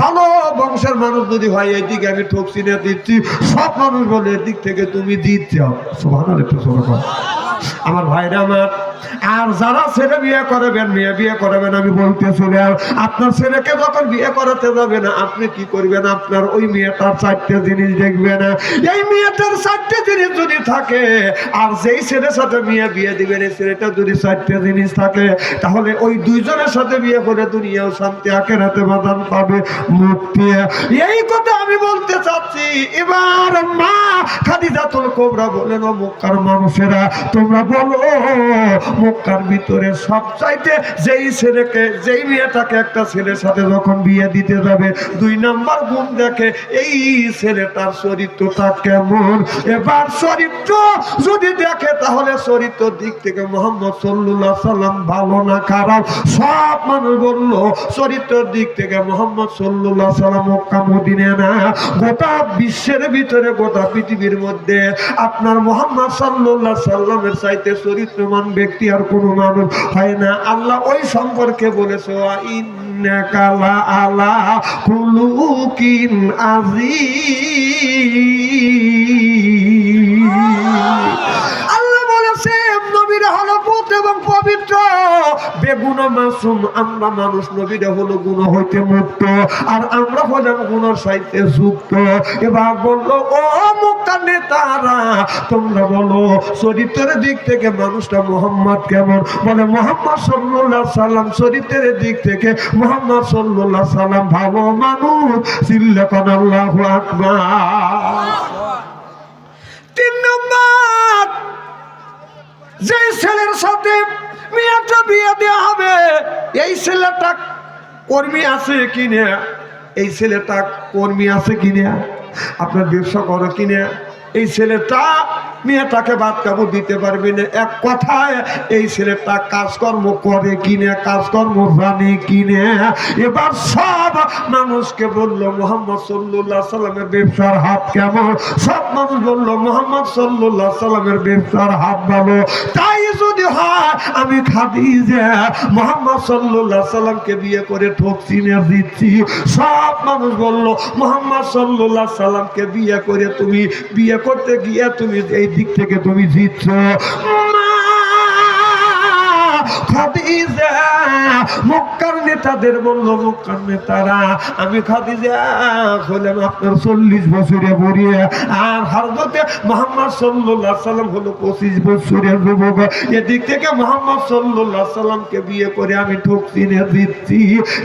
ভালো বংশের মানুষ যদি হয়, এদিকে আমি ঠকছি না, দিচ্ছি। সব মানুষ বলে, এদিক থেকে তুমি দিচ্ছ একটু আমার ভাইরা আমার আর যারা ছেলে বিয়ে করবেন, মেয়ে বিয়ে করবেন, আমি বলতেছিলাম আপনার ছেলেকে যখন বিয়ে করাতে যাবেন আপনি কি করবেন? আপনার ওই মেয়েটার চারটে জিনিস দেখবেন। এই মেয়েটার চারটে জিনিস যদি থাকে, আর যেই ছেলের সাথে মেয়ে বিয়ে দিবেন এই ছেলেটা যদি চারটে জিনিস থাকে, তাহলে ওই দুইজনের সাথে বিয়ে করে দুনিয়াও শান্তি আখেরাতে বাদান পাবে, মুক্তি। এই কথা আমি বলতে চাচ্ছি। এবার মা খাদিজাতুল কোবরা বলেন মক্কার মানুষেরা, তোমরা বলো মক্কার ভিতরে সব চাইতে যেই ছেলেকে, যেই মেয়েটাকে একটা ছেলের সাথে যখন বিয়ে দিতে যাবে, দুই নাম্বার গুণ দেখে এই ছেলেটার চরিত্রটা কেমন? এবার চরিত্র যদি দেখে, তাহলে চরিত্র দিক থেকে মোহাম্মদ সাল্লাল্লাহু সাল্লাম ভালো না খারাপ? সব মানুষ বলল, চরিত্রের দিক থেকে মোহাম্মদ সাল্লাল্লাহু সাল্লাম মক্কা, মদিনে না। গোটা বিশ্বের ভিতরে, গোটা পৃথিবীর মধ্যে আপনার মোহাম্মদ সাল্লাল্লাহু সাল্লামের চাইতে চরিত্রমান ব্যক্তি আর কোনো মানুষ হয় না। আল্লাহ ওই সম্পর্কে বলেছে ইন্নাকালা ইন্নাকা আলা কুলুকিন বলেছে নবীরা হলো পুত এবং পবিত্র। বেগুন মাসুম, আমরা মানুষ, নবীরা হলো গুণ হইতে মুক্ত, আর আমরা হলাম গুণের সাইতে যুক্ত। এবার বলল, ও মুক্তা নেতারা, তোমরা বলো, চরিত্রের দিক থেকে মানুষটা মোহাম্মদ কেমন? বলে, মোহাম্মদ সাল্লাল্লাহু সাল্লাম চরিত্রের দিক থেকে মোহাম্মদ সাল্লাল্লাহু সাল্লাম ভালো মানুষ। চিল্লাকান আল্লাহু আকবার। যে ছেলের সাথে মেয়েটা বিয়ে দেওয়া হবে, এই ছেলেটা কর্মী আছে কিনে? এই ছেলেটা কর্মী আছে কিনে? আপনার ব্যবসা করো কিনে? এই ছেলেটা মেয়েটাকে বাদ কাপড় দিতে পারবে না। এক কথায়, এই ছেলেটা কাজকর্ম করে কিনে, কাজকর্ম জানে কিনে। এবার সব মানুষকে বলল, মোহাম্মদ সাল্লাহ সাল্লামের ব্যবসার হাত কেমন? সব মানুষ বলল, মোহাম্মদ সাল্লাহ সাল্লামের ব্যবসার হাত ভালো। তাই যদি হয় আমি খাদিজা। মোহাম্মদ সাল্লাহ সাল্লামকে বিয়ে করে ঠকছি, না দিচ্ছি সব মানুষ বলল, মোহাম্মদ সাল্লাহ সাল্লামকে বিয়ে করে তুমি, বিয়ে করতে গিয়ে তুমি এই দিক থেকে তুমি জিতছ। খাদিজা, মক্কার নেতাদের বলল, মক্কার নেতারা, আমি খাদিজা হলাম আপনার চল্লিশ বছরে বড়িয়ে আর হরদতে মোহাম্মদ সাল্লাহ সাল্লাম হলো পঁচিশ বছরের যুবক। এদিক থেকে মোহাম্মদ সাল্লাহ সাল্লামকে বিয়ে করে আমি ঠকছি না দিচ্ছি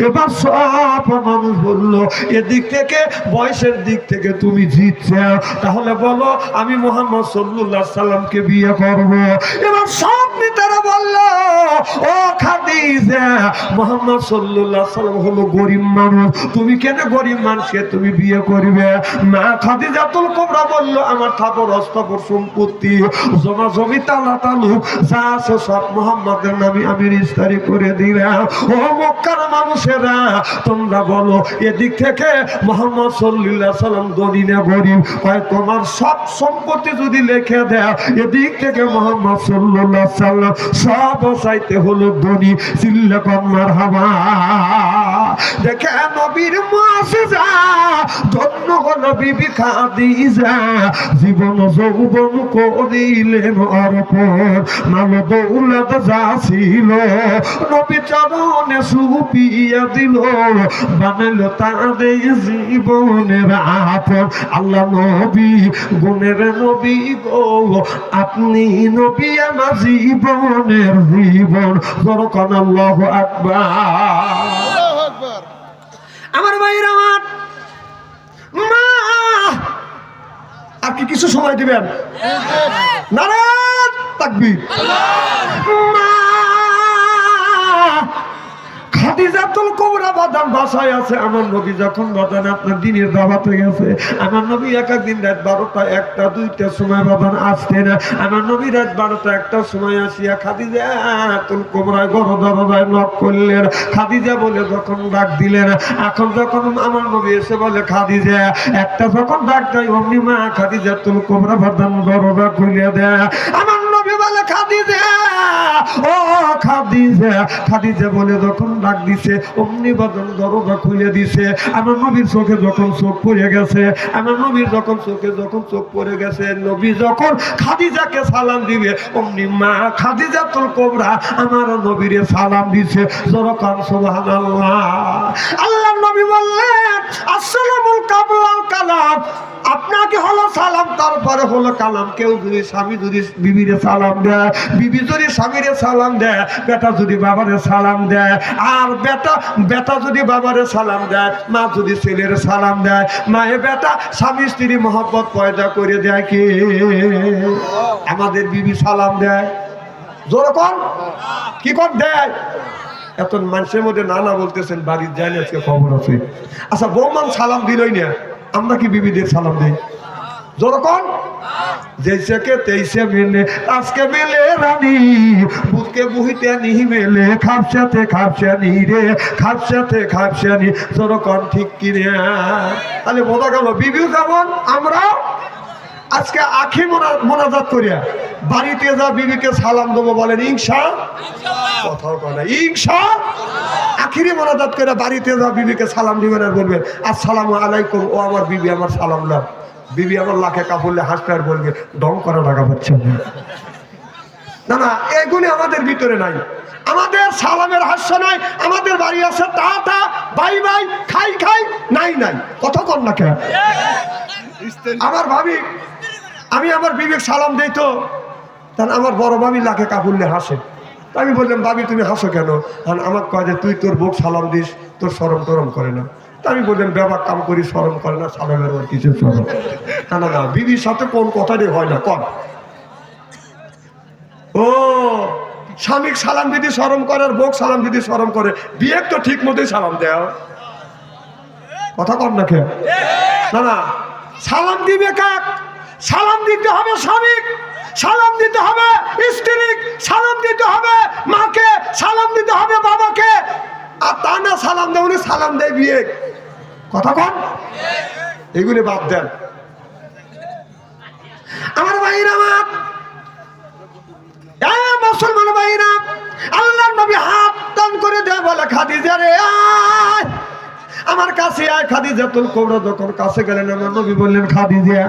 এবার সব মানুষ বলল, এদিক থেকে, বয়সের দিক থেকে তুমি জিতছ। তাহলে বলো, আমি মোহাম্মদ সাল্লাহ সাল্লামকে বিয়ে করব। এবার সব নেতারা বলল ও খাদিজা, মোহাম্মদ সাল্লাল্লাহু সাল্লাম হলো মানুষ। তুমি কেন তুমি বিয়ে করবে? খাদিজাতুল কোবরা বলল, আমার সম্পত্তি জমা জমি তালা যা আছে সব মোহাম্মদের নামে আমি করে দিলাম। ও মক্কার মানুষেরা, তোমরা বলো, এদিক থেকে মোহাম্মদ সাল্লাল্লাহু সাল্লাম ধনী না গরিব? হয় তোমার সব সম্পত্তি যদি লিখে দেয়, এদিক থেকে মোহাম্মদ সাল্লাল্লাহু সাল্লাম সব চাইতে হলো ধনী চিল্লা কন্যার হাওয়া দেখে নবীর মুআজিজা ধন্য হলো বিবি জীবন যৌবন করিলেন অর্পণ দৌলত যা ছিল, নবী চরণে সুপিয়া দিল, বানাইল তাদের জীবনের আপন। আল্লাহ নবী, গুণের নবী গো, আপনি নবী আমার জীবনের জীবন আল্লাহ আকবার। আমার ভাইয়ের আমার। মা! আর কি কিছু সময় দিবেন? নারায়ণ তাকবীর। মা! খাদিজাতুল কুবরা বাদাম বাসায় আছে। আমার নবী যখন বাদান, আপনার দিনের গেছে। আমার নবী এক এক দিন রাত বারোটা, একটা দুইটার সময় বাদান আসতে না। আমার নবী রাত বারোটা একটার সময় আসিয়া খাদিজাতুল কুবরায় করলেন। খাদিজা বলে যখন ডাক দিলেন, এখন যখন আমার নবী এসে বলে, খাদিজা, একটা যখন ডাক দেয়, অমনি মা খাদিজাতুল কুবরা বাদান দরজা খুলে দেয়। আমার বলে খাদিজা, ও খাদিজা খাদিজা বলে যখন ডাক দিছে, অমনি বাদন দরজা খুলে দিছে। আমার নবীর চোখে যখন চোখ পড়ে গেছে, আমার নবীর যখন চোখে যখন চোখ পড়ে গেছে, নবী যখন খাদিজাকে সালাম দিবে, অমনি মা খাদিজা তোর কোবরা আমার নবীরে সালাম দিছে। জরকান সুবহানাল্লাহ। আল্লাহ নবী তারপরে হলো কালাম, কেউ যদি স্বামী যদি বিবিরে সালাম দেয়, বিবি যদি স্বামীরে সালাম দেয়, বেটা যদি বাবারে সালাম দেয়, আর বেটা বেটা যদি বাবারে সালাম দেয়, মা যদি ছেলের সালাম দেয়, মায়ে বেটা স্বামী স্ত্রী মহব্বত পয়দা করে দেয় কি? আমাদের বিবি সালাম দেয়। জোর কর। কি কর? দেয়। এত মানুষের মধ্যে নানা বলতেছেন, বাড়ির না আজকে খবর আছে। আচ্ছা বৌমান সালাম দিলই না। আমরা কি বিবিদের সালাম দিই? যেরকম জৈসেকে তেইশে মেলে আজকে মেলে রানী। বুকে বুহিতে নিহি মেলে খাপসাতে খাপসানি রে খাপসাতে খাপসানি। যেরকম ঠিক কিনে তাহলে বোঝা গেল। বিবিও যেমন আমরাও? আজকে আখি মোনা- মোনাজাত করিয়া বাড়িতে যা বিবিকে সালাম দেবো বলেন ইংসা কথাও কয় ইংসা আখিরি মোনাজাত করে বাড়িতে যা বিবিকে সালাম দিবেন আর বলবেন আসসালামু আলাইকুম ও আমার বিবি আমার সালাম লাভ বিবি আমার লাখে কাপড়লে হাসতে আর বলবে ডং করা টাকা পাচ্ছে না না, এগুলি আমাদের ভিতরে নাই। আমাদের সালামের হাস্য নাই, আমাদের বাড়ি আছে তা তা, বাই বাই, খাই খাই, নাই নাই। কথা কর না আমার ভাবি, আমি আমার বিবেক সালাম দেই তো তখন আমার বড় ভাবি লাখে কাপুরলে হাসে। আমি বললাম, ভাবি, তুমি হাসো কেন? আমার কয় যে, তুই তোর বুক সালাম দিস, তোর সরম টরম করে না। আমি বললাম ব্যবহার কাম করি, স্মরণ করে না সালামের ওর কিছু সরম না। না না বিবির সাথে কোন কথাটাই হয় না, কন। ও স্বামীক সালাম দিদি সরম করে আর বোক সালাম দিদি সরম করে বিয়ে তো ঠিক মতোই সালাম দেও। কথা কর না না না, সালাম দিবে কাক? সালাম দিতে হবে স্বামীক সালাম দিতে হবে স্ত্রীক সালাম দিতে হবে মাকে, সালাম দিতে হবে বাবাকে। আর তা না, সালাম দেওনি সালাম দেয় বিয়ে। কথা কন। এগুলি বাদ দেন। আমার ভাইরা আমার। মুসলমান ভাইরা আল্লাহ নবী হাত টান করে দেয় বলে, খাদিজা রে আমার কাছে আয় খাদিজা তুল কৌড়া যখন কাছে গেলেন, আমার নবী বললেন, খাদিজা,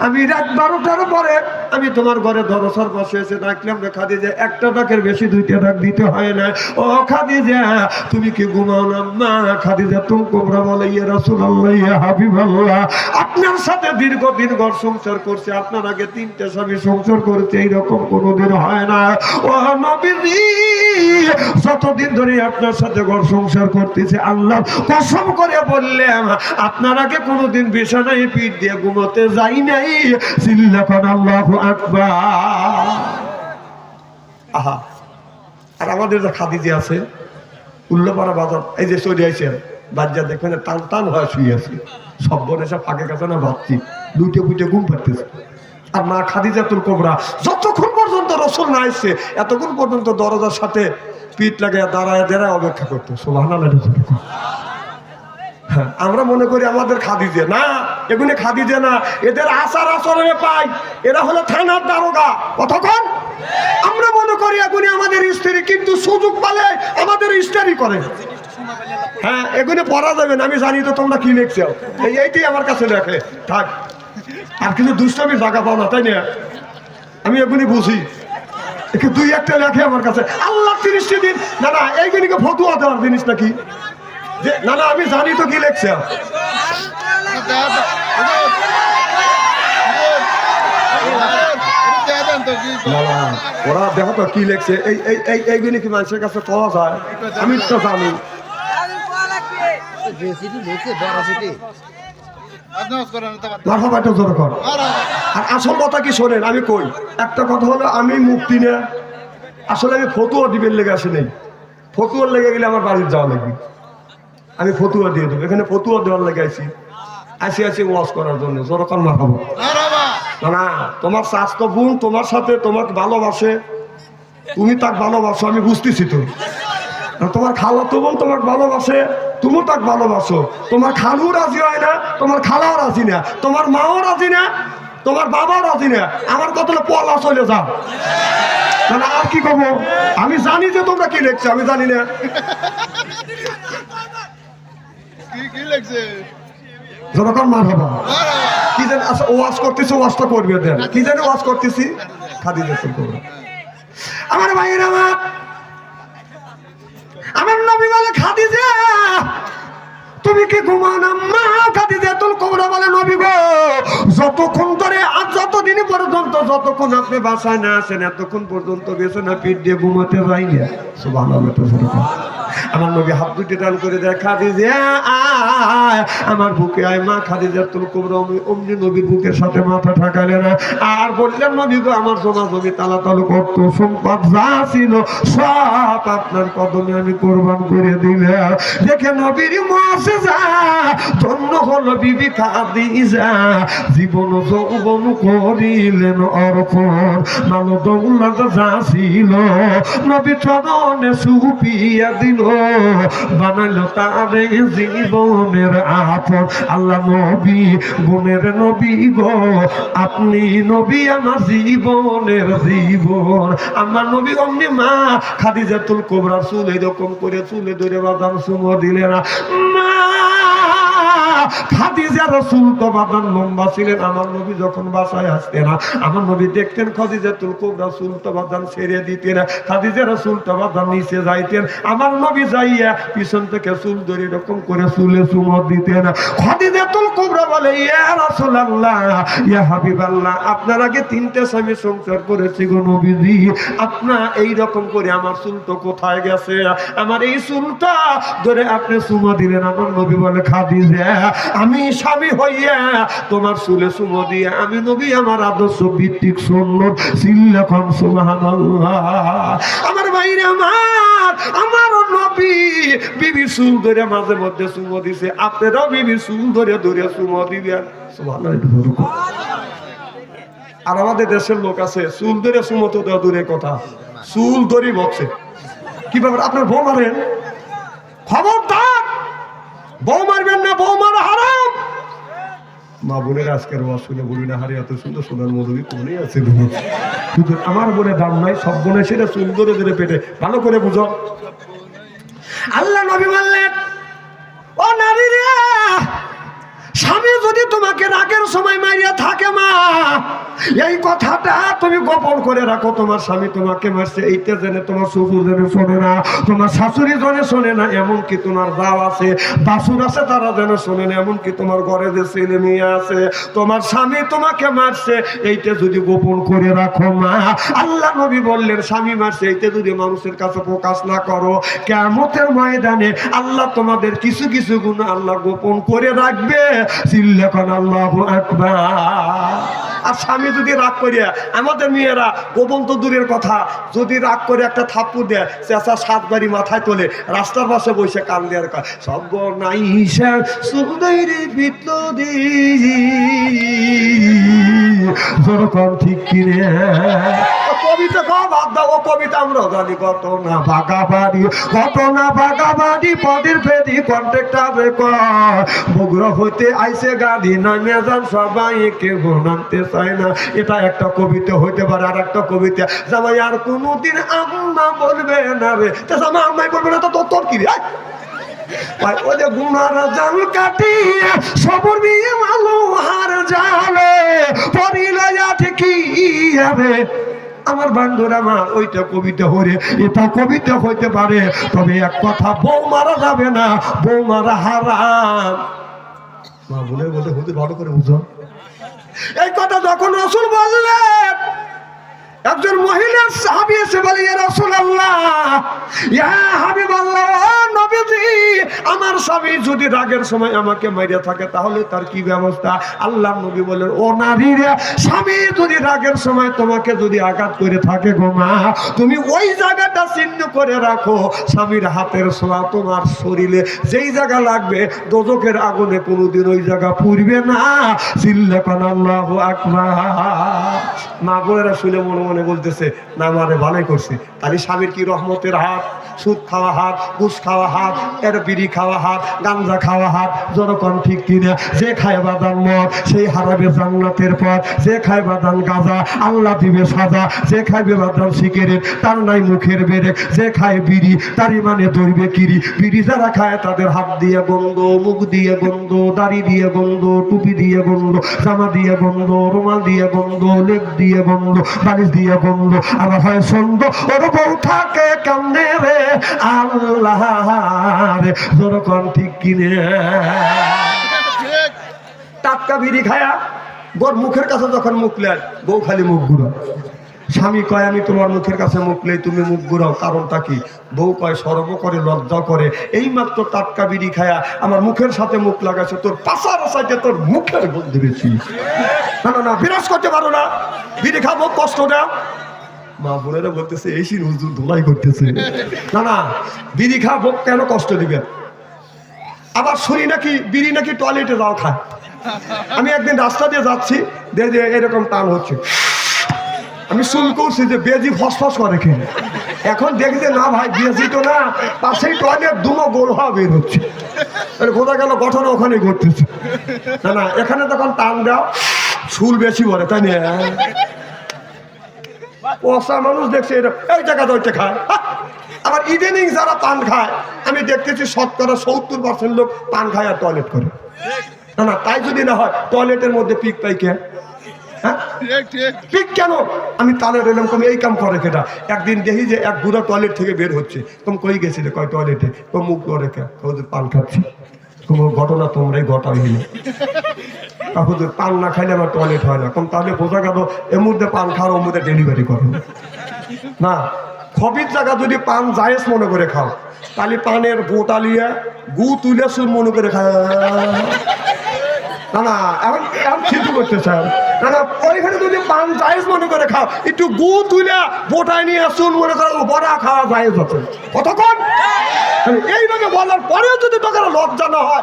আমি রাত বারোটার পরে আমি তোমার ঘরে দরসর বসে এসে ডাকলাম খাদিজা, একটা ডাকের বেশি দুইটা ডাক দিতে হয় না। ও খাদিজা, তুমি কি ঘুমাও না? খাদিজা কোবরা বলে ইয়ে ইয়া হাবিবাল্লাহ। আপনার সাথে দীর্ঘদিন ঘর সংসার করছে, আপনার আগে তিনটে স্বামী সংসার করেছে, এইরকম কোনোদিন হয় না। ও নবীজি, যতদিন ধরে আপনার সাথে ঘর সংসার করতেছে, আল্লাহ কসম করে বললাম, আপনার আগে কোনোদিন বিছানায় পিঠ দিয়ে ঘুমোতে যাই নাই। চিল্লাখন আল্লাহ আহা। আর আমাদের যে খাদিজি আছে উল্লপাড়া বাজার এই যে চলে আইছেন বাচ্চা দেখবেন টান টান হয়ে শুয়ে আছে। সব বোন এসে ফাঁকে কাছে না ভাবছি দুইটে বুইটে ঘুম পাড়তেছে। আর মা খাদিজাতুল কোবরা যতক্ষণ পর্যন্ত রসুল না আসছে এতক্ষণ পর্যন্ত দরজার সাথে পিঠ লাগায় দাঁড়ায় দাঁড়ায় অপেক্ষা করতো। সোলাহানা হ্যাঁ, আমরা মনে করি আমাদের খাদিজে। না, এগুলি খাদিজে না। এদের আচার আচরণে পাই। এরা হলো থানার দারোগা। কতক্ষণ আমরা মনে করি এগুলি আমাদের স্ত্রী, কিন্তু সুযোগ পালে আমাদের স্ত্রী করে। হ্যাঁ এগুলি পড়া যাবে না। আমি জানি তো তোমরা কি লিখছো। এই এইটাই আমার কাছে লেখে। থাক। আর কিছু দুষ্টামি জায়গা পাও না, তাই না? আমি এগুলি বুঝি। দুই একটা লেখে আমার কাছে। আল্লাহ তিরিশটি দিন না না, এইগুলিকে ফতুয়া দেওয়ার জিনিস নাকি? না না আমি জানি তো কি লেখছে। ওরা দেখো তো কি লেখছে। এই এই এই, এইগুলি কি মানুষের কাছে পাওয়া যায়? আমি তো জানি। আর আসল কথা কি শোনেন, আমি কই, একটা কথা হলো, আমি মুক্তি না আসলে আমি ফতুয়া দিবেন লেগে আসি নেই ফতুয়ার লেগে গেলে আমার বাড়ির যাওয়া লাগবে। আমি ফতুয়া দিয়ে দেবো। এখানে ফতুয়া দেওয়ার লেগে আইছি। আসি আসি ওয়াশ করার জন্য। জোরকান না খাব। না তোমার স্বাস্থ্য বোন তোমার সাথে তোমার ভালোবাসে। তুমি তাকে ভালোবাসো আমি বুঝতেছি তো। তোমার খালা তো বোন তোমাকে ভালোবাসে তুমিও তাকে ভালোবাসো। তোমার খালু রাজি হয় না তোমার খালাও রাজি না তোমার মাও রাজি না তোমার বাবাও রাজি না। আমার কত পলা চলে যাও। তাহলে আর কি করব আমি জানি যে তোমরা কি লিখছো আমি জানি না। যতক্ষণ মার কি জানি আচ্ছা ওয়াশ করতেছি ওয়াশটা করবে দেন। কি জানি ওয়াশ করতেছি, খাদি দেখুন আমার ভাইয়ের আমার আমার নবী বলে খাদিজা তুমি কি ঘুমান আম্মা খাদিজা তুল কোমরা বলে, নবী গো, যতক্ষণ যতদিন পর্যন্ত যতক্ষণ আপনি বাসায় না আসেন, এতক্ষণ পর্যন্ত বেছে না পিঠ দিয়ে ঘুমাতে যাই আমার নবী হাত দুটি দান করে দেয়, খাদিজা আমার বুকে আয়, মা খাদিজা তুল কোবরা অমনি- নবীর বুকের সাথে মাথা ঠাকালে না। আর বললেন, নবী গো, আমার জমা জমি তালা তালু করত, সম্পদ যা ছিল সব আপনার কদমে আমি কোরবান করে দিলাম। দেখে নবীর মাসে যা ধন্য হলো বিবি খাদিজা। জীবন যৌবন করিলেন অর্পণ। দৌলত যা ছিল নবী চরণে সুপিয়া দিল। বানাইল জীবনের আপন। আল্লাহ নবী, গুণের নবী গো, আপনি নবী আমার জীবনের জীবন। আমার নবী অমনি মা খাদিজাতুল কোবরা চুল এরকম করে চুলে ধরে বাদাম সুমো দিলে না, মা খাদিজা রসুল তো বাদান লম্বা ছিলেন, আমার নবী যখন বাসায় আসতেন, আমার নবী দেখতেন খাদিজা ছেড়ে দিতেন রসুল নিচে যাইতেন, আমার নবী যাইয়া পিছন থেকে চুল ধরে এরকম করে চুলে দিতেন। খাদিজা বলে, ইয়া রাসূলুল্লাহ, ইয়া হাবিবাল্লাহ, আপনার আগে তিনটে স্বামী সংসার করেছি গো নবীজি আপনার এই রকম করে আমার চুল তো কোথায় গেছে? আমার এই চুলটা ধরে আপনি চুমা দিলেন। আমার নবী বলে, খাদিজা আমি স্বামী হইয়া তোমার চুলে চুমো দিয়ে আমি নবী, আমার আদর্শ ভিত্তিক সুন্নত সিল্লাখন সুবহানাল্লাহ। আমার বাইরে আমার আমার নবী। বিবি মাঝে মধ্যে চুমো দিছে। আপনারাও বিবি ধরে চুমো দিবেন। আর আমাদের দেশের লোক আছে, চুল ধরে সুমতো দেওয়া দূরের কথা। চুল ধরে বসে কি ব্যাপার, আপনার বউ মারেন? খবরদার! বউ মারবেন না, বউ মারা হারাম। মা বোনের আজকের ওয়াজ শুনে বলি না, হারে এত সুন্দর সোনার মধুরী কোনে আছে কিন্তু আমার বোনে দাম নাই, সব বোনে সেটা সুন্দর ধরে পেটে। ভালো করে বুঝো। আল্লাহ নবী বললেন, ও নারী রে! স্বামী, যদি তোমাকে রাগের সময় মারিয়া থাকে মা, এই কথাটা তুমি গোপন করে রাখো। তোমার স্বামী তোমাকে মারছে এইটা জেনে তোমার শ্বশুর জেনে শোনে না, তোমার শাশুড়ি জনে শোনে না, এমনকি তোমার দাও আছে, বাসুর আছে, তারা যেন শোনে না, এমনকি তোমার ঘরে যে ছেলে মেয়ে আছে, তোমার স্বামী তোমাকে মারছে এইটা যদি গোপন করে রাখো মা। আল্লাহ নবী বললেন, স্বামী মারছে এইটা যদি মানুষের কাছে প্রকাশ না করো কেমতের ময়দানে আল্লাহ তোমাদের কিছু কিছু গুণ আল্লাহ গোপন করে রাখবে। স্বামী যদি রাগ আমাদের মেয়েরা তো দূরের কথা, যদি রাগ করে একটা থাপ্পড় দেয়, চেঁচা সাত মাথায় তোলে, রাস্তার পাশে বসে কান দেওয়ার কয় সব নাই যেরকম ঠিক কিনে কবিতা কবিতা আমরা জানি, ঘটনা ভাগা বাড়ি ঘটনা ভাগা বাড়ি পদের ফেরি কন্ট্রাক্টারে হইতে আইসে নামে যান সবাই নামতে চায় না। এটা একটা কবিতা হইতে পারে, আর একটা কবিতা। জামাই, আর আম্মা বলবে না রে। আম্মাই বলবে না, তো তোর কি রে? হার আমার বান্ধুরা মা ওইটা কবিতা হরে এটা কবিতা হইতে পারে। তবে এক কথা, বউ মারা যাবে না, বউ মারা হারাম। মা বলে বলে হুজুর ভালো করে বুঝো। এই কথা যখন রসুল বললেন একজন মহিলার সাহাবি এসে বলে ইয়া রাসূলুল্লাহ, ইয়া হাবিবাল্লাহ নবীজি, আমার স্বামী যদি রাগের সময় আমাকে মাইরে থাকে, তাহলে তার কি ব্যবস্থা? আল্লাহ নবী বলেন ও নারী রে, স্বামী যদি রাগের সময় তোমাকে যদি আঘাত করে থাকে গো মা, তুমি ওই জায়গাটা চিহ্ন করে রাখো। স্বামীর হাতের ছোঁয়া তোমার শরীরে, যেই জায়গা লাগবে দোজকের আগুনে কোনোদিন ওই জায়গা পুড়বে না। চিল্লে কোন আল্লাহ আকবার। মা বোনেরা শুনে মনে মনে বলতেছে, না মানে ভালোই করছে। তাহলে স্বামীর কি রহমতের হাত? সুদ খাওয়া হাত, ঘুষ খাওয়া হাত, এর বিড়ি খাওয়া হাত গাঞ্জা খাওয়া হাত জনকন ঠিক কিনা যে খায় বাদান মদ, সেই হারাবে জান্নাতের পর যে খায় বাদান গাঁজা, আল্লাহ দিবে সাজা। যে খাইবে বাদান সিগারেট, তার নাই মুখের বেড়ে যে খায় বিড়ি, তারই মানে ধরবে কিরি। বিড়ি যারা খায়, তাদের হাত দিয়ে গন্ধ, মুখ দিয়ে গন্ধ, দাড়ি দিয়ে গন্ধ, টুপি দিয়ে গন্ধ, জামা দিয়ে গন্ধ, রুমাল দিয়ে গন্ধ, লেপ দিয়ে গন্ধ, বালিশ দিয়ে গন্ধ আবার হয় সন্দ ওর বউ থাকে কান্দে রে, আল্লাহ রে ঠিক কিনে। ঠিক টাটকা বিড়ি খায়া, গোর মুখের কাছে যখন মুখ লেয়, বউ খালি মুখ ঘুরো স্বামী কয়, আমি তোমার মুখের কাছে মুখ লেই তুমি মুখ ঘুরাও। কারণটা কি? বউ কয় সরম করে, লজ্জা করে। এই মাত্র টাটকা বিড়ি খায়া আমার মুখের সাথে মুখ লাগাছে তোর পাশার সাইডে তোর মুখের গন্ধ বেশি। না না না, বিরাজ করতে পারো না। বিড়ি খাব, কষ্ট দেয় মা বোনেরা বলতেছে, এই সিন হুজুর ধোলাই করতেছে। না না, বিড়ি খাব, কেন কষ্ট দিবে? আবার শুনি নাকি, বিড়ি নাকি টয়লেটে যাও খায়। আমি একদিন রাস্তা দিয়ে যাচ্ছি, দেখে এরকম টান হচ্ছে। আমি শুন করছি যে বেজি ফসফস করে খেয়ে এখন দেখি যে না ভাই, বেজি তো না, পাশেই টয়লেট, দুমো গোল হওয়া বের হচ্ছে। কোথা গেল? গঠন ওখানে ঘটতেছে। না না, এখানে তখন টান দাও চুল বেশি ভরে তাই না? পচা মানুষ দেখছে এটা এই ওইটা খায়। আবার ইদানিং যারা পান খায়, আমি দেখতেছি শতকরা সত্তর পার্সেন্ট লোক পান খায় আর টয়লেট করে। না না, তাই যদি না হয় টয়লেটের মধ্যে পিক পাই কে হ্যাঁ ঠিক ঠিক। কেন? আমি তালে রইলাম কম এই কাম করে কেটা? একদিন দেখি যে এক বুড়া টয়লেট থেকে বের হচ্ছে। তুমি কই গেছিলে কয় টয়লেটে তো মুখ করে কে? ওদের পান খাচ্ছি। কোনো ঘটনা তোমরাই ঘটাই হইলে কাকুদের পান না খাইলে আমার টয়লেট হয় না। কম তাহলে বোঝা গেল এর মধ্যে পান খাওয়ার ওর মধ্যে ডেলিভারি করো না। খবির জায়গা যদি পান জায়েজ মনে করে খাও তাহলে পানের বোটা লিয়ে গু তুলে সুর মনে করে খায় না না এখন এখন কিছু করতে স্যার না যদি পান মনে করে খাও গু নিয়ে মনে বড়া এইভাবে বলার পরেও যদি হয়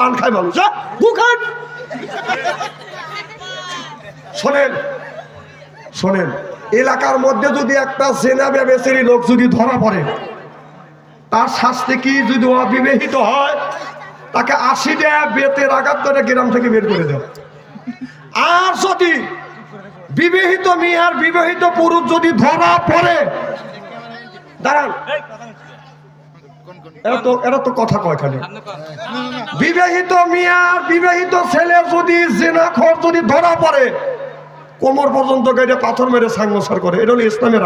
পান খায় মানুষ? গু খান শোনেন শোনেন, এলাকার মধ্যে যদি একটা সেনা ব্যবসায়ী লোক যদি ধরা পড়ে, তার শাস্তি কি যদি অবিবাহিত হয়, তাকে আশি দেয়া বেতের আঘাত করে গ্রাম থেকে বের করে দেয়। আর যদি বিবাহিত মেয়ে আর বিবাহিত পুরুষ যদি ধরা পড়ে, দাঁড়ান। তো বিবাহিত বিবাহিত ছেলে যদি যদি ধরা পড়ে, কোমর পর্যন্ত পাথর মেরে করে। এটা হলো ইসলামের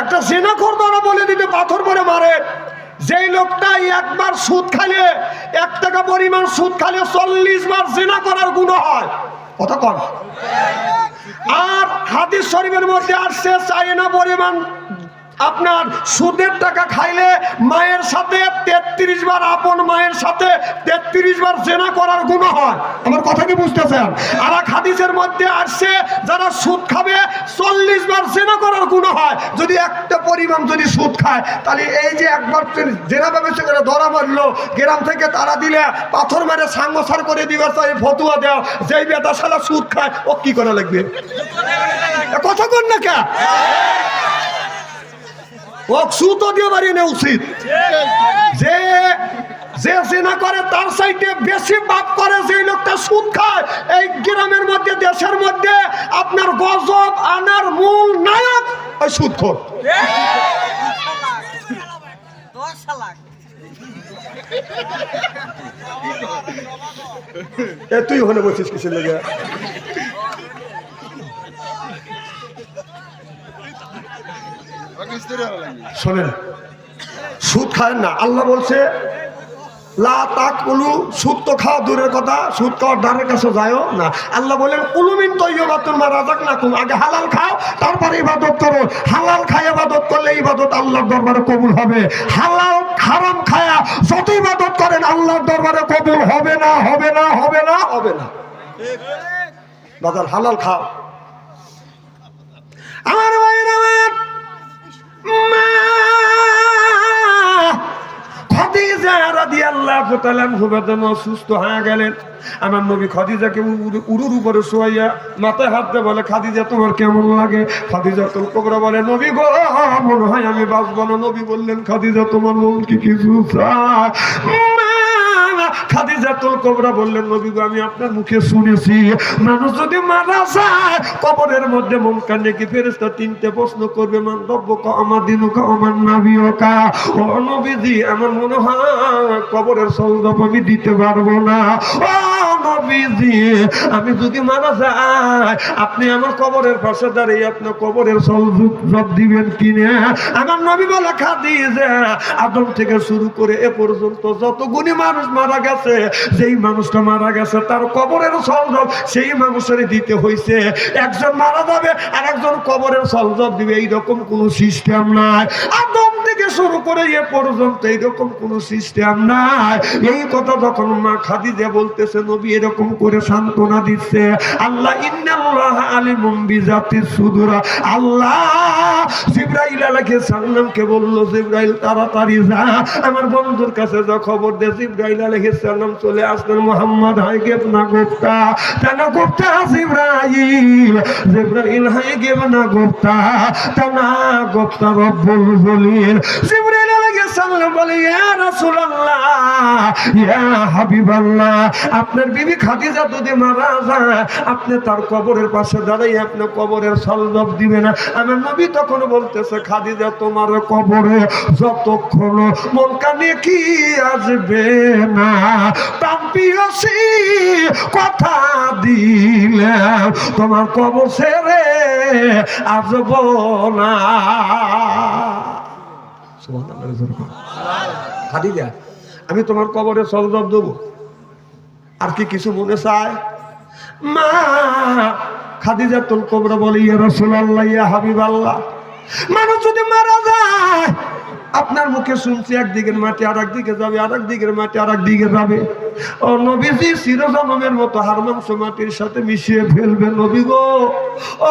একটা জেনাখর ধরা বলে দিতে পাথর মেরে মারে যেই লোকটা একবার সুদ খালে এক টাকা পরিমাণ সুদ খালে চল্লিশ বার জেনা করার গুণ হয়। কথা কর আর হাদিস শরীফের মধ্যে আসছে চাইনা পরিমাণ আপনার সুদের টাকা খাইলে মায়ের সাথে তেত্রিশ বার আপন মায়ের সাথে তেত্রিশ বার জেনা করার গুণ হয়। আমার কথা কি বুঝতেছেন? আর এক হাদিসের মধ্যে আসছে, যারা সুদ খাবে, চল্লিশ বার জেনা করার গুণ হয়। যদি একটা পরিমাণ যদি সুদ খায়, তাহলে এই যে একবার জেনা ব্যবস্থা করে ধরা মারলো, গ্রাম থেকে তারা দিলে পাথর মেরে সাঙ্গসার করে দিবে, তাই ফতুয়া দেও। যেই বেটা শালা সুদ খায়, ও কি করা লাগবে? কথা কর না কে? সুতো দিয়ে বাড়ি নেওয়া উচিত। যে যে জেনা করে তার সাইডে বেশি পাপ করে যে লোকটা সুদ খায়, এই গ্রামের মধ্যে, দেশের মধ্যে আপনার গজব, আনার মূল নায়ক ওই সুদখোর দশ লাখ তুই হলে বলছিস কিসের লেগে পাকিস্তানি ভালো লাগে শোনেন, সুদ খায় না। আল্লাহ বলছে, লা তাকুলু, সুদ তো খাওয়া দূরের কথা, সুদ খাওয়ার দ্বারের কাছে যায়ও না। আল্লাহ বলেন কুলুমিন তৈবাতুল মা রাজাক না কুম আগে হালাল খাও, তারপরে ইবাদত করো। হালাল খায় ইবাদত করলে ইবাদত আল্লাহর দরবারে কবুল হবে। হালাল হারাম খায়া যত ইবাদত করেন, আল্লাহর দরবারে কবুল হবে না হবে না হবে না হবে না। বাজার হালাল খাও। রাদিয়াল্লাহু তাআলা হুবাদান অসুস্থ হয়ে গেলেন। আমার নবী খাদিজাকে উরু- উরুর উপরে শোয়াইয়া মাথায় হাত দিয়ে বলে, খাদিজা, তোমার কেমন লাগে? খাদিজা তুল কোবরা বলে, নবী গো, মনে হয় আমি বাঁচবো না। নবী বললেন, খাদিজা, তোমার মন কি কিছু চায়? খাদিজাতুল কোবরা বললেন, নবী গো, আমি আপনার মুখে শুনেছি, মানুষ যদি মারা যায়, কবরের মধ্যে মন কানে কি ফেরেশতা তিনটে প্রশ্ন করবে, মান রব্বুক আমার দিনুক আমার নাবিয়কা? ও নবীজি আমার মনে হয় কবরের সলদপ আমি দিতে পারব না। আমি যদি মারা যাই, আপনি আমার কবরের পাশে দাঁড়িয়ে আপনার কবরের সলদপ দিবেন কিনে। আমার নবী বলে, খাদিজা, আদম থেকে শুরু করে এ পর্যন্ত যত গুণী মানুষ মারা গেছে, যেই মানুষটা মারা গেছে, তার কবরের সলজব সেই মানুষের দিতে হয়েছে একজন মারা যাবে আর একজন কবরের সলজব দিবে। এইরকম কোনো সিস্টেম নাই। আদম থেকে শুরু করে এ পর্যন্ত এইরকম কোনো সিস্টেম নাই। এই কথা যখন মা খাদিজা বলতেছে, নবী এরকম করে সান্ত্বনা দিচ্ছে, আল্লাহ ইন্নাল্লাহ সুদুর। আল্লাহ জিব্রাইল আলাইহিস সালামকে বলল, জিব্রাইল, তাড়াতাড়ি যা। আমার বন্ধুর কাছে যা খবর দে, জিব্রাইল আলাইহিস চলে আসলেন মোহাম্মদ হাই গেব না গুপ্তা? তানা গুপ্তা জিব্রাইল? জিব্রাইল হাই গেব না গুপ্তা? রব্বুল জিব্রাইল আলাইহিস সালাম বলে, ইয়া রাসূলুল্লাহ, ইয়া হাবিবাল্লাহ, আপনার বিবি খাদিজা যদি মারা যায়, আপনি তার কবরের পাশে দাঁড়াই, আপনি কবরের সলজব দিবেন আমার নবী তখন বলতেছে, খাদিজা, তোমার কবরে যতক্ষণ মন কানে কি আসবে না পাম্পিয়সি কথা দিলাম তোমার কবর ছেড়ে আসব না। খাদিজা, আমি তোমার কবরে সরজব দেবো। আর কি কিছু মনে চায়? মা খাদিজা তোর কবরে বলে, ইয়া আল্লাহ ইয়া হাবিবাল্লাহ। মানুষ যদি মারা যায় আপনার মুখে শুনছি, একদিকের মাটি আর একদিকে যাবে আর একদিকের মাটি আর একদিকে যাবে। ও নবীজি মতো হার মাংস মাটির সাথে মিশিয়ে ফেলবে নবী গো। ও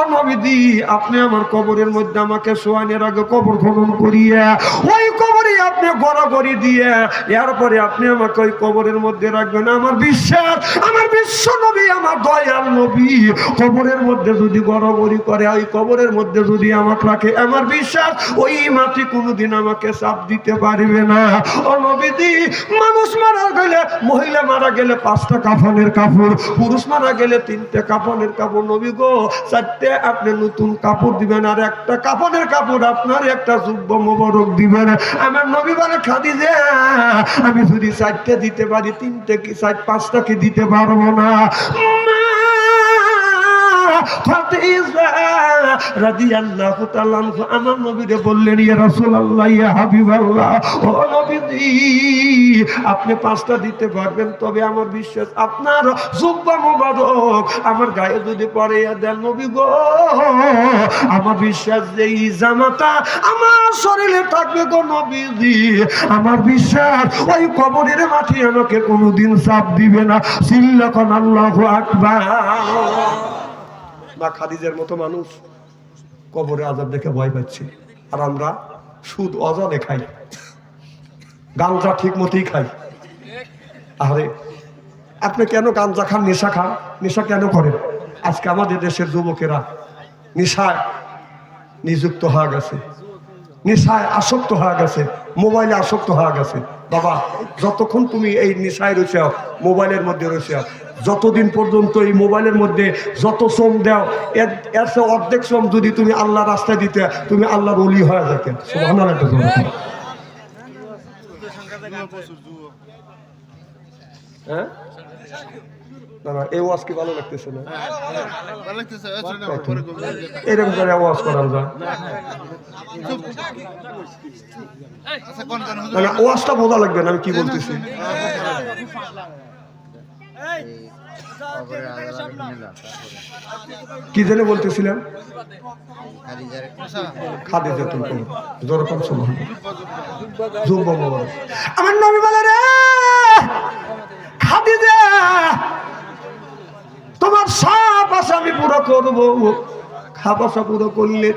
আপনি আমার কবরের মধ্যে আমাকে সোয়ানের আগে কবর খনন ওই আপনি গড়াগড়ি এরপরে আপনি আমাকে ওই কবরের মধ্যে রাখবেন। আমার বিশ্বাস, আমার বিশ্ব নবী, আমার দয়াল নবী, কবরের মধ্যে যদি গড়াগড়ি করে, ওই কবরের মধ্যে যদি আমাকে রাখে, আমার বিশ্বাস, ওই মাটি কোনোদিন আমাকে চাপ দিতে পারবে না। ও মানুষ মারা গেলে, মহিলা মারা গেলে পাঁচটা কাফনের কাপড়, পুরুষ মারা গেলে তিনটে কাফনের কাপড়। নবী গো, চারটে আপনি নতুন কাপড় দিবেন আর একটা কাফনের কাপড় আপনার, একটা যুব্য মোবারক দিবেন। আমার নবী বলে খাদি যে আমি যদি চারটে দিতে পারি, তিনটে কি, চার, পাঁচটা কি দিতে পারব না? রাদিয়াল্লাহু তাআলা আমার নবীরে বললেন, ইয়া রাসূলুল্লাহ, ইয়া হাবিবাল্লাহ, ও নবীজি, আপনি পাঁচটা দিতে পারবেন, তবে আমার বিশ্বাস, আপনার জুব্বা মুবারক আমার গায়ে যদি পরে দেন, নবী গো, আমার বিশ্বাস যে এই জামাটা আমার শরীরে থাকবে গো নবীজি, আমার বিশ্বাস ওই কবরের মাটি আমাকে কোনোদিন চাপ দিবে না, সিল্লাখন আল্লাহু আকবার। বা খাদিজের মতো মানুষ কবরে আজাব দেখে ভয় পাচ্ছে। আর আমরা সুদ অজানে খাই। গাঞ্জা ঠিক মতোই খাই। আরে, আপনি কেন গাঞ্জা খান, নেশা খান? নেশা কেন করেন? আজকে আমাদের দেশের যুবকেরা নেশায় নিযুক্ত হয়ে গেছে। নেশায় আসক্ত হয়ে গেছে। মোবাইলে আসক্ত হয়ে গেছে। বাবা, যতক্ষণ তুমি এই নেশায় রয়েছে, মোবাইলের মধ্যে রয়েছে, যতদিন পর্যন্ত এই মোবাইলের মধ্যে যত শ্রম দেও, এর এর চেয়ে অর্ধেক শ্রম যদি তুমি আল্লাহ রাস্তায় দিতে, তুমি আল্লাহর অলি হয়ে হ্যাঁ সুবহানাল্লাহ হ্যাঁ এই ওয়াজ কি ভালো লাগতেছে না। এরকম করে ওয়াজ করা যায় আচ্ছা কোন কোন হুজুর? মানে ওয়াজটা বোঝা লাগবে না আমি কি বলতেছি? কি জানি বলতেছিলাম? আচ্ছা। খাদে যেতুল যেরকম সময় আমার নবী বলে রে খাদিজা! তোমার সব আশা আমি পুরো করব। খাবাসা পুরো করলে।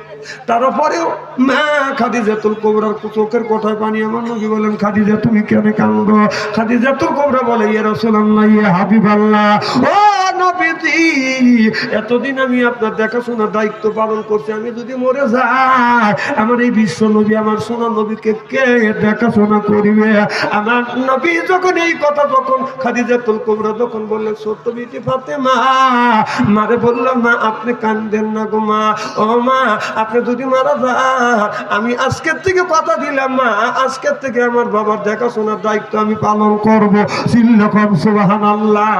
তারপরেও, মা, খাদিজাতুল কোবরার চোখের কোঠায় পানি। আমার নবী বলেন, খাদিজা, তুমি কেন কান্দো? খাদিজাতুল কোবরা বলে, ইয়া রাসূলুল্লাহ, ইয়া হাবিবাল্লাহ। ও নবীজি, এতদিন আমি আপনার দেখাশোনার দায়িত্ব পালন করছি, আমি যদি মরে যাই, আমার এই বিশ্ব নবী, আমার সোনা নবীকে কে দেখাশোনা করিবে? আমার নবী যখন এই কথা যখন খাদিজাতুল কোবরা যখন বললেন সত্য বিটি ফাতেমা? মারে বললাম, মা, আপনি কান্দেন না গো মা, ও মা, আপনি যদি মারা যান, আমি আজকের থেকে কথা দিলাম, মা। আজকের থেকে আমার বাবার দেখাশোনার দায়িত্ব আমি পালন করব। আল্লাহ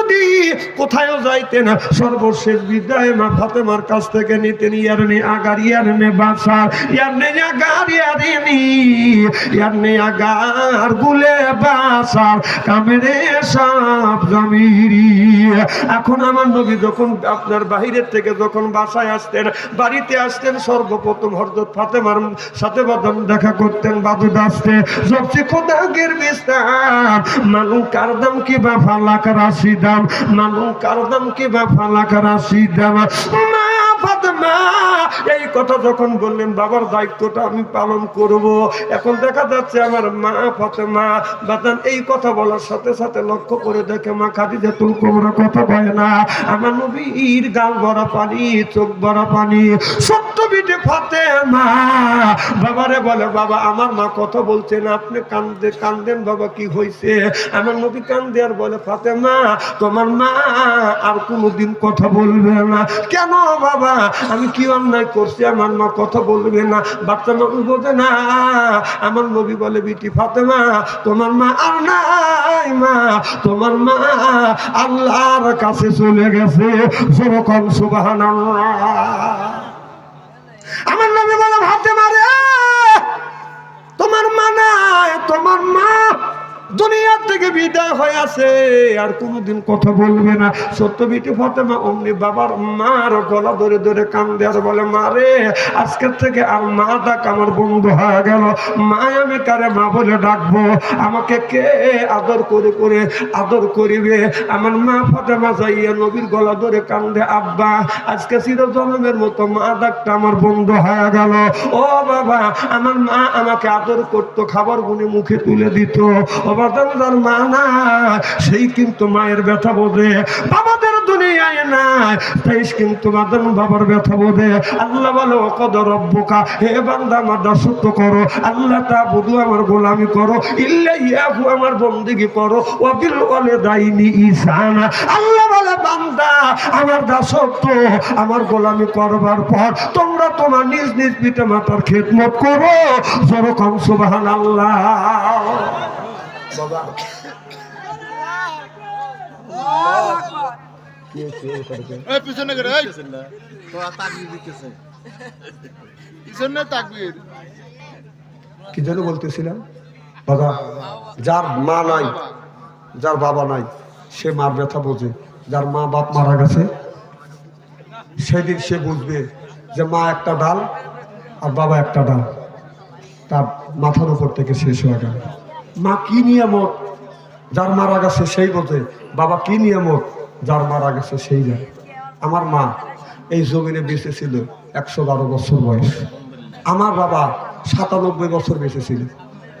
যদি কোথায়ও যাইতেন সর্বশেষ বিদায় মা ফাতেমার কাছ থেকে নিতেন ইয়ার নে আগার, ইয়ার নে বাসার ইয়ার নে আগার, ইয়ার নি, ইয়ার নে আগার গুলে বাসার কামেরে সাপ জামিরি। এখন আমার নবী যখন আপনার বাহিরের থেকে যখন বাসায় আসতেন, বাড়িতে আসতেন, সর্বপ্রথম হরদত ফাতেমার সাথে বাদাম দেখা করতেন বাদুদ আসতে সবচেয়ে খোদাগের বিস্তার মানু কার দাম কি বা ফালাক রাশি দাম নানু কার দাম কি বা ফালাক রাশি দাম মা এই কথা যখন বললেন, বাবার দায়িত্বটা আমি পালন করব। এখন দেখা যাচ্ছে আমার মা ফাতেমা, বাদান, এই কথা বলার সাথে সাথে লক্ষ্য করে দেখে মা খাদিজা তুল কোমরা কথা কয় না। আমার নবীর গাল ভরা পানি, চোখ ভরা পানি, সত্য বিটে ফাতেমা। বাবারে বলে, বাবা, আমার মা কথা বলছেন, আপনি কান্দে, কান্দেন, বাবা, কি হয়েছে আমার নবী কান্দে আর বলে, ফাতেমা, তোমার মা আর কোনোদিন কথা বলবে না। কেন বাবা? আমি কি অন্যায় করছি? আমার মা কথা বলবে না, বাচ্চা মানুষ বোঝে না, আমার নবী বলে, বিটি ফাতেমা, তোমার মা আর নাই মা, তোমার মা আল্লাহর কাছে চলে গেছে, যেরকম সুবাহান আমার নবী বলে ভাতে মারে তোমার মা নাই, তোমার মা দুনিয়ার থেকে বিদায় হয়ে আছে। আর কোনোদিন কথা বলবে না। সত্য বিটি ফাতেমা অমনি বাবার মার গলা ধরে ধরে কান্দে আর বলে মারে আজকের থেকে আর মা ডাক আমার বন্ধু হয়ে গেল। মা, আমি কারে মা বলে ডাকবো? আমাকে কে আদর করে করে আদর করিবে? আমার মা ফাতেমা যাইয়া নবীর গলা ধরে কান্দে, আব্বা, আজকে চির জন্মের মতো মা ডাকটা আমার বন্ধ হয়ে গেল। ও বাবা, আমার মা আমাকে আদর করতো, খাবার গুনে মুখে তুলে দিত। ও বাদামদার মা না, সেই কিন্তু মায়ের ব্যথা বোঝে বাবাদের দুনিয়ায় নাই তাই কিন্তু বাদাম বাবার ব্যথা বোঝে আল্লাহ বলো কদ রব্বকা, হে বান্দা আমার দাসত্ব করো। আল্লাহ তা বুধু আমার গোলামি করো। ইল্লা ইয়াহু আমার বন্দিগি করো। ওয়াবিল ওয়ালে দাইনি ইসানা আল্লাহ বলে, বান্দা, আমার দাসত্ব আমার গোলামি করবার পর তোমরা তোমার নিজ নিজ পিতা মাতার খেদমত করো। যেরকম সুবাহান আল্লাহ বাবা। এই পিছনে করে এই। পিছনে তাকবীর। কি যেন বলতেছিলাম? বাবা যার মা নাই যার বাবা নাই সে মার ব্যথা বোঝে। যার মা বাপ মারা গেছে সেদিন সে বুঝবে যে মা একটা ডাল আর বাবা একটা ডাল। তার মাথার উপর থেকে শেষ হয়ে গেল। মা কি নিয়ামত? যার মারা গেছে সেই বোঝে বাবা কি নিয়ামত? যার মারা গেছে সেই জানে আমার মা এই জমিনে বেঁচে ছিল একশো বারো বছর বয়স। আমার বাবা সাতানব্বই বছর বেঁচে ছিল।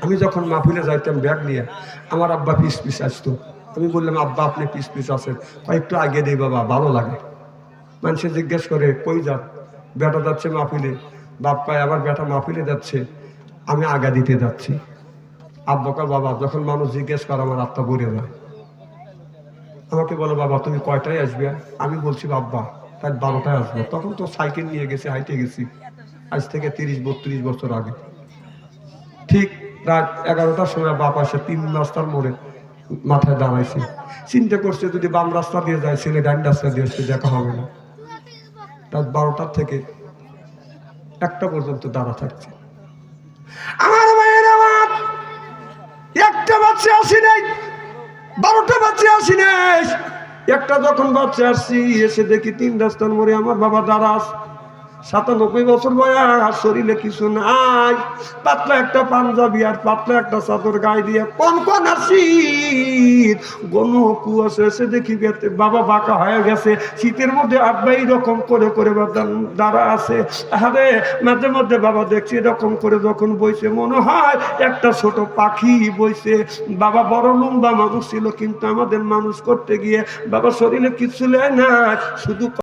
আমি যখন মাহফিলে যাইতাম ব্যাগ নিয়ে, আমার আব্বা পিস পিস আসতো। আমি বললাম, আব্বা, আপনি পিস পিস আছেন। একটু আগে দেই বাবা, ভালো লাগে। মানুষে জিজ্ঞেস করে, কই যান বেটা যাচ্ছে মাহফিলে। বাপ পায় আবার বেটা মাহফিলে যাচ্ছে। আমি আগা দিতে যাচ্ছি। আব্বাকা বাবা, যখন মানুষ জিজ্ঞেস করে, আমার আত্মা ভরে যায় আমাকে বলো, বাবা, তুমি কয়টায় আসবে? আমি বলছি, বাব্বা তাই বারোটায় আসব। তখন তো সাইকেল নিয়ে গেছি, হাইটে গেছি। আজ থেকে তিরিশ, বত্রিশ বছর আগে। ঠিক রাত এগারোটার সময় বাপ আসে, তিন রাস্তার মোড়ে মাথায় দাঁড়াইছে। চিন্তা করছে, যদি বাম রাস্তা দিয়ে যায়, ছেলে ডান রাস্তা দিয়ে আসছে দেখা হবে না। রাত বারোটার থেকে একটা পর্যন্ত দাঁড়া থাকছে। আমার বাচ্চা আসি নাই, বারোটা বাচ্চা আসি নাই। একটা যখন বাচ্চা আসছি, এসে দেখি তিন রাস্তার মোড়ে আমার বাবা দাঁড়াস। সাতানব্বই বছর বয়স, শরীরে কিছু নাই। পাতলা একটা পাঞ্জাবি আর পাতলা একটা চাদর গায়ে দিয়ে কোন কোন আসি গণ কুয়াশা এসে দেখি বাবা বাঁকা হয়ে গেছে। শীতের মধ্যে আব্বা রকম করে করে দাঁড়া আছে। আরে মাঝে মধ্যে বাবা দেখছি এরকম করে যখন বইছে, মনে হয় একটা ছোট পাখি বইছে। বাবা বড় লম্বা মানুষ ছিল, কিন্তু আমাদের মানুষ করতে গিয়ে বাবা শরীরে কিছু নেয় না শুধু